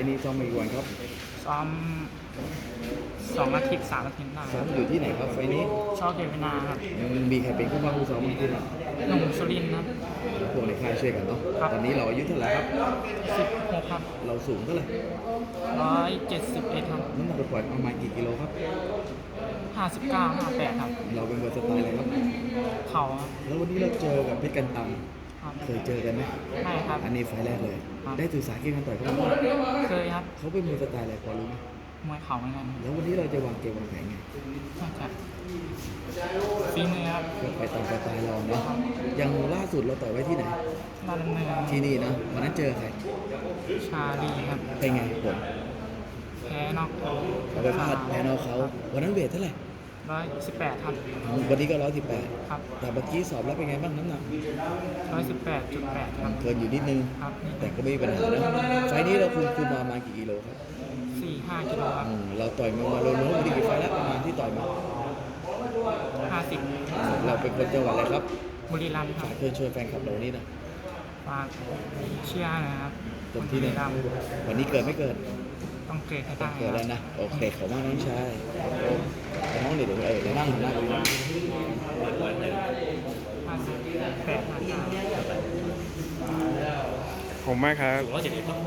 ล์นี้ซ้อมมากี่วันครับซ้อมสองอาทิตย์สามอาทิตย์ได้ซ้อมอยู่ที่ไหนครับไฟล์นี้ชอบเกมเวนาครับยังมีใครเป็นผู้บังคับซ้อมบ้างที่ไหนหนุ่มสุรินทร์ครับพวกในค่ายช่วยกันเนาะครับตอนนี้เราอายุเท่าไหร่ครับสิบหกครับ เราสูงเท่าไหร่ร้อยเจ็ดสิบเอ็ดครับน้ำหนักปล่อยๆประมาณกี่กิโลครับห้าสิบเก้าห้าแปดครับ เราเป็นคนสไตล์อะไรครับ เข่าครับแล้ววันนี้เราเจอกับเพชรกันตัง ครับ เคยเจอกันไหมใช่ครับ อันนี้ไฟล์แรกเลย ครับ ได้ศึกษาเกมกันต่อยเขาไหมเคยครับเขาเป็นมวยสไตล์อะไรพอรู้ไหมมวยเข่าเหมือนกันแล้ววันนี้เราจะวางเกมวางแผนไงใช่ครับฝีมือครับก็ไปตามสไตล์เราเนาะอย่างล่าสุดเราต่อยไว้ที่ไหน ลาดำเนินที่นี่นะวันนั้นเจอใครชาลีครับเป็นไงผลแพ้นอกเราไปพลาดแพ้นอกเขาวันนั้นเวทเท่าไหร่ ร้อยสิบแปดครับ วันนี้ก็ร้อยสิบแปดครับ แต่เมื่อกี้สอบแล้วเป็นไงบ้างน้ำหนักร้อยสิบแปดจุดแปดครับ เกินอยู่นิดนึง ครับแต่ก็ไม่มีปัญหานะไฟล์นี้เราคุมคุมมาประมาณกี่กิโลครับสี่ห้ากิโลครับ อืมเราต่อยมามาโลโน้วันนี้กี่ไฟล์แล้วประมาณที่ต่อยมา ห้าสิบเราเป็นคนจังหวัดอะไรครับบุรีรัมย์ครัฝาบกเชิญชวนแฟนคลับเรานี้นะฝากเชียร์นะครับเต็มที่เลยบุรีรัมย์วันนี้เกิดไม่เกิดต้องเกรดให้ได้เกิดคแล้รัวบนะ โอเคขอบคุณมากน้องชาย แต่น้องเดี๋ยวเดี๋ยวเออเดี๋ยวนั่งหันหน้าคุยนะห้าสิบแปดห้าเก้าผมมากครับ สูงร้อยเจ็ดสิบครับ